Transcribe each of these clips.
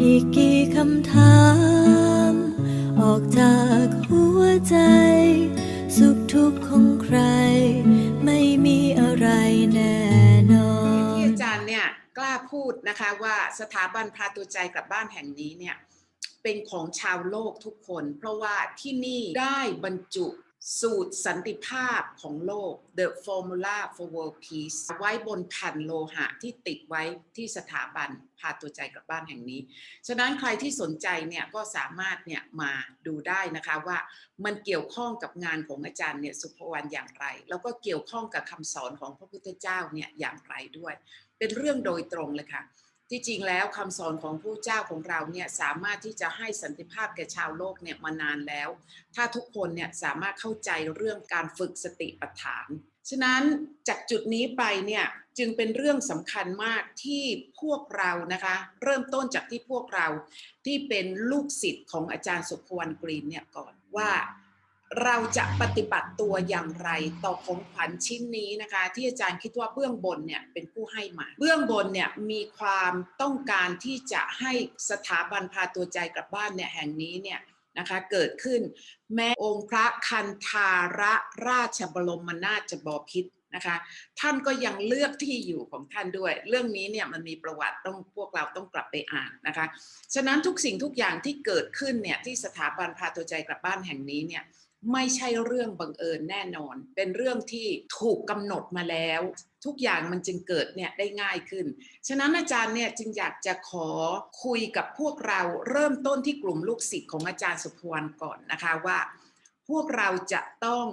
อีกกี่คำถาม ออกจากหัวใจ สุขทุกข์ของใคร ไม่มีอะไรแน่นอนที่อาจารย์เนี่ยกล้าพูดนะคะว่าสถาบันพระตัวใจกลับบ้านแห่งนี้เนี่ยเป็นของชาวโลกทุกคน เพราะว่าที่นี่ได้บรรจุ สูตรสันติภาพของโลก The Formula for World Peace ไว้บนแผ่นโลหะที่ติดไว้ที่สถาบันพาตัวใจกลับบ้านแห่งนี้ ฉะนั้นใครที่สนใจเนี่ยก็สามารถเนี่ยมาดูได้นะคะว่ามันเกี่ยวข้องกับงานของอาจารย์เนี่ยสุภวรรณอย่างไร แล้วก็เกี่ยวข้องกับคำสอนของพระพุทธเจ้าเนี่ยอย่างไรด้วย เป็นเรื่องโดยตรงเลยค่ะ ที่จริงแล้วคำสอนของผู้เจ้าของเราเนี่ยสามารถที่จะให้สันติภาพแก่ชาวโลกเนี่ยมานานแล้ว ถ้าทุกคนเนี่ยสามารถเข้าใจเรื่องการฝึกสติปัฏฐาน ฉะนั้นจากจุดนี้ไปเนี่ยจึงเป็นเรื่องสำคัญมากที่พวกเรานะคะเริ่มต้นจากที่พวกเราที่เป็นลูกศิษย์ของอาจารย์สุภวรรณกรีนเนี่ยก่อนว่า เราจะปฏิบัติตัวอย่างไรต่อของขวัญชิ้นนี้นะคะ ที่อาจารย์คิดว่าเบื้องบนเนี่ยเป็นผู้ให้มา เบื้องบนเนี่ยมีความต้องการที่จะให้สถาบันพาตัวใจกลับบ้านเนี่ยแห่งนี้เนี่ยนะคะเกิดขึ้น แม้องค์พระคันธาระราชบรมนาถบพิตรนะคะท่านก็ยังเลือกที่อยู่ของท่านด้วย เรื่องนี้เนี่ยมันมีประวัติต้องพวกเราต้องกลับไปอ่านนะคะฉะนั้นทุกสิ่งทุกอย่างที่เกิดขึ้นเนี่ยที่สถาบันพาตัวใจกลับบ้านแห่งนี้เนี่ย ไม่ใช่เรื่องบังเอิญแน่นอน เป็นเรื่องที่ถูกกำหนดมาแล้ว ทุกอย่างมันจึงเกิดเนี่ยได้ง่ายขึ้น ฉะนั้นอาจารย์เนี่ยจึงอยากจะขอคุยกับพวกเราเริ่มต้นที่กลุ่มลูกศิษย์ของอาจารย์สุพวรรณก่อนนะคะว่า พวกเราจะต้อง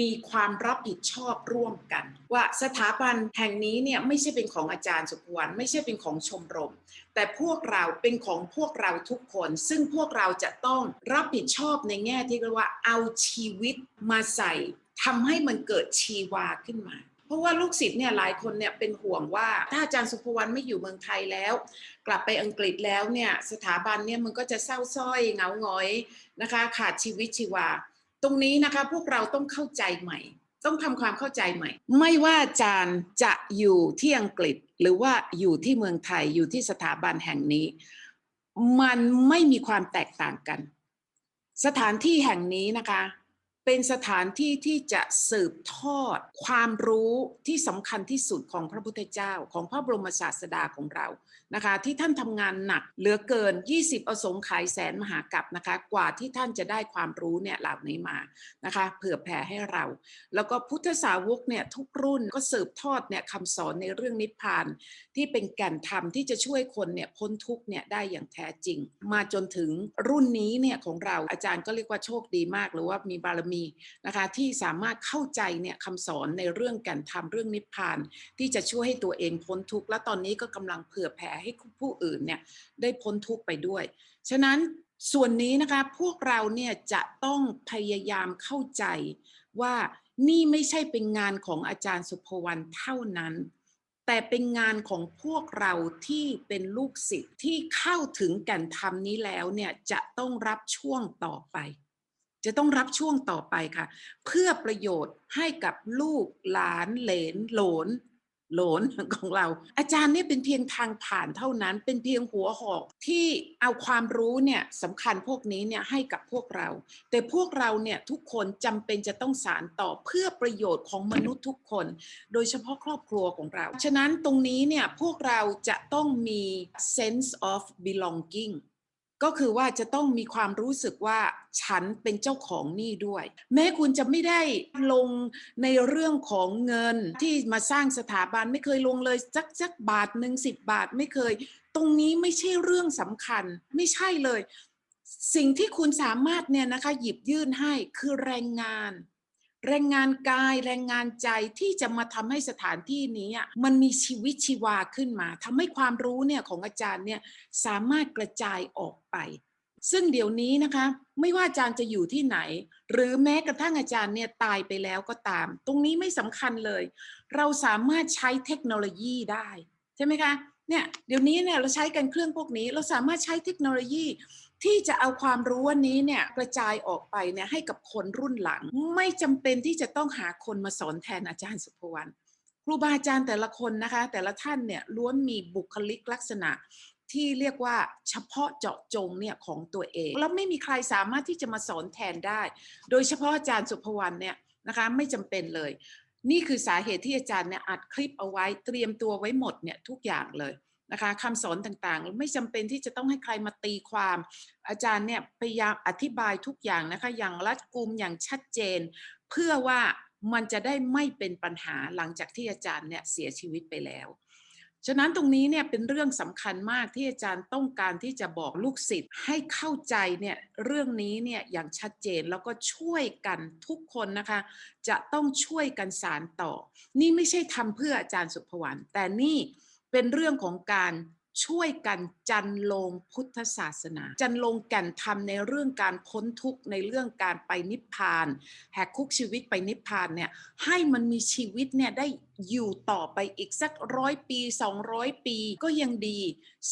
มีความรับผิดชอบร่วมกัน ว่าสถาบันแห่งนี้เนี่ยไม่ใช่เป็นของอาจารย์สุพวรรณไม่ใช่เป็นของชมรม แต่พวกเราเป็นของพวกเราทุกคน ซึ่งพวกเราจะต้องรับผิดชอบในแง่ที่เรียกว่าเอาชีวิตมาใส่ทำให้มันเกิดชีวาขึ้นมาเพราะว่าลูกศิษย์เนี่ยหลายคนเนี่ยเป็นห่วงว่า ถ้าอาจารย์สุภวรรณไม่อยู่เมืองไทยแล้ว กลับไปอังกฤษแล้วเนี่ยสถาบันเนี่ยมันก็จะเศร้าส้อยเหงาหงอยนะคะ ขาดชีวิตชีวา ตรงนี้นะคะพวกเราต้องเข้าใจใหม่ ต้องทำความเข้าใจใหม่ ไม่ว่าอาจารย์จะอยู่ที่อังกฤษหรือว่าอยู่ที่เมืองไทยอยู่ที่สถาบันแห่งนี้ มันไม่มีความแตกต่างกัน สถานที่แห่งนี้นะคะ เป็นสถานที่ที่จะสืบทอดความรู้ที่สำคัญที่สุดของพระพุทธเจ้า ของพระบรมศาสดาของเรานะคะ ที่ท่านทำงานหนักเหลือเกิน 20 อสงไขยแสนมหากัปนะคะ กว่าที่ท่านจะได้ความรู้เนี่ยเหล่านี้มานะคะเผื่อแผ่ให้เรา แล้วก็พุทธสาวกเนี่ยทุกรุ่นก็สืบทอดเนี่ยคำสอนในเรื่องนิพพาน ที่เป็นแก่นธรรมที่จะช่วยคนเนี่ยพ้นทุกเนี่ยได้อย่างแท้จริง มาจนถึงรุ่นนี้เนี่ยของเราอาจารย์ก็เรียกว่าโชคดีมากหรือว่ามีบารมีนะคะที่สามารถเข้าใจเนี่ยคำสอนในเรื่องก่นธรรมเรื่องนิพพาน ที่จะช่วยให้ตัวเองพ้นทุกข์และตอนนี้ก็กำลังเผื่อแผ่ให้ผู้อื่นเนี่ยได้พ้นทุกข์ไปด้วย ฉะนั้นส่วนนี้นะคะพวกเราเนี่ยจะต้องพยายามเข้าใจว่านี่ไม่ใช่เป็นงานของอาจารย์สุภวรรณเท่านั้น แต่เป็นงานของพวกเราที่เป็นลูกศิษย์ที่เข้าถึงก่นธรรมนี้แล้วเนี่ยจะต้องรับช่วงต่อไป จะต้องรับช่วงต่อไปค่ะ เพื่อประโยชน์ให้กับลูกหลานเหลนโหลนโหลนของเรา อาจารย์เนี่ยเป็นเพียงทางผ่านเท่านั้น เป็นเพียงหัวหอกที่เอาความรู้เนี่ยสำคัญพวกนี้เนี่ยให้กับพวกเรา แต่พวกเราเนี่ยทุกคนจำเป็นจะต้องสารต่อเพื่อประโยชน์ของมนุษย์ทุกคน โดยเฉพาะครอบครัวของเรา ฉะนั้นตรงนี้เนี่ยพวกเราจะต้องมี sense of belonging ก็คือว่าจะต้องมีความรู้สึกว่าฉันเป็นเจ้าของนี่ด้วย แม้คุณจะไม่ได้ลงในเรื่องของเงินที่มาสร้างสถาบันไม่เคยลงเลยสักสักบาทหนึ่งสิบบาทไม่เคย ตรงนี้ไม่ใช่เรื่องสำคัญ ไม่ใช่เลย สิ่งที่คุณสามารถเนี่ยนะคะหยิบยื่นให้คือแรงงาน แรงงานกายแรงงานใจที่จะมาทำให้สถานที่นี้มันมีชีวิตชีวาขึ้นมาทำให้ความรู้เนี่ยของอาจารย์เนี่ยสามารถกระจายออกไป ซึ่งเดี๋ยวนี้นะคะ ไม่ว่าอาจารย์จะอยู่ที่ไหน หรือแม้กระทั่งอาจารย์เนี่ยตายไปแล้วก็ตาม ตรงนี้ไม่สำคัญเลย เราสามารถใช้เทคโนโลยีได้ ช่ไหมคะเนี่ยเดี๋ยวนี้เนี่ยเราใช้กันเครื่องพวกนี้ เราสามารถใช้เทคโนโลยีที่จะเอาความรู้วันนี้เนี่ยกระจายออกไปเนี่ยให้กับคนรุ่นหลัง ไม่จำเป็นที่จะต้องหาคนมาสอนแทนอาจารย์สุภวรรณครูบาอาจารย์แต่ละคนนะคะ แต่ละท่านเนี่ยล้วนมีบุคลิกลักษณะที่เรียกว่าเฉพาะเจาะจงเนี่ยของตัวเอง แล้วไม่มีใครสามารถที่จะมาสอนแทนได้ โดยเฉพาะอาจารย์สุภวรรณเนี่ยนะคะไม่จำเป็นเลย นี่คือสาเหตุที่อาจารย์เนี่ยอัดคลิปเอาไว้เตรียมตัวไว้หมดเนี่ยทุกอย่างเลยนะคะคำสอนต่างๆ ไม่จำเป็นที่จะต้องให้ใครมาตีความ อาจารย์เนี่ยพยายามอธิบายทุกอย่างนะคะอย่างรัดกุมอย่างชัดเจน เพื่อว่ามันจะได้ไม่เป็นปัญหาหลังจากที่อาจารย์เนี่ยเสียชีวิตไปแล้ว ฉะนั้นตรงนี้เนี่ยเป็นเรื่องสำคัญมากที่อาจารย์ต้องการที่จะบอกลูกศิษย์ให้เข้าใจเนี่ยเรื่องนี้เนี่ยอย่างชัดเจนแล้วก็ช่วยกันทุกคนนะคะ จะต้องช่วยกันสารต่อ นี่ไม่ใช่ทำเพื่ออาจารย์สุภวรรณแต่นี่เป็นเรื่องของการ ช่วยกันจันลงพุทธศาสนา จันลงแก่นธรรมในเรื่องการพ้นทุกข์ในเรื่องการไปนิพพาน แหกคุกชีวิตไปนิพพานเนี่ยให้มันมีชีวิตเนี่ยได้อยู่ต่อไปอีกสักร้อยปี 200 ปีก็ยังดี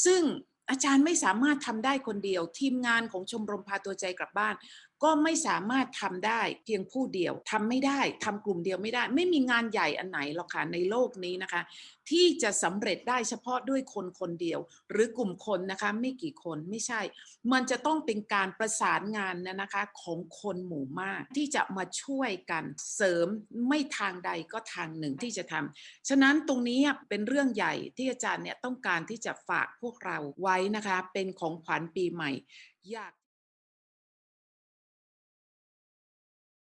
ซึ่งอาจารย์ไม่สามารถทำได้คนเดียว ทีมงานของชมรมพาตัวใจกลับบ้าน ก็ไม่สามารถทำได้เพียงผู้เดียวทำไม่ได้ทำกลุ่มเดียวไม่ได้ ไม่มีงานใหญ่อันไหนหรอกค่ะในโลกนี้นะคะ ที่จะสำเร็จได้เฉพาะด้วยคนคนเดียว หรือกลุ่มคนนะคะไม่กี่คนไม่ใช่ มันจะต้องเป็นการประสานงานนะนะคะของคนหมู่มากที่จะมาช่วยกันเสริมไม่ทางใดก็ทางหนึ่งที่จะทำฉะนั้นตรงนี้เป็นเรื่องใหญ่ที่อาจารย์เนี่ยต้องการที่จะฝากพวกเราไว้นะคะ เป็นของขวัญปีใหม่ อยาก